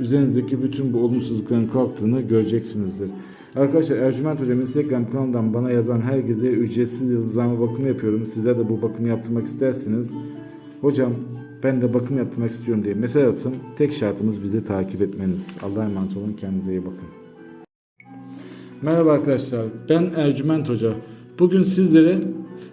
üzerinizdeki bütün bu olumsuzlukların kalktığını göreceksinizdir. Arkadaşlar Ercüment Hocam Instagram kanalından bana yazan herkese ücretsiz yıldızlama bakımı yapıyorum. Sizler de bu bakımı yaptırmak isterseniz hocam ben de bakım yaptırmak istiyorum diye mesaj atın. Tek şartımız bizi takip etmeniz. Allah'a emanet olun. Kendinize iyi bakın. Merhaba arkadaşlar. Ben Ercüment Hoca. Bugün sizlere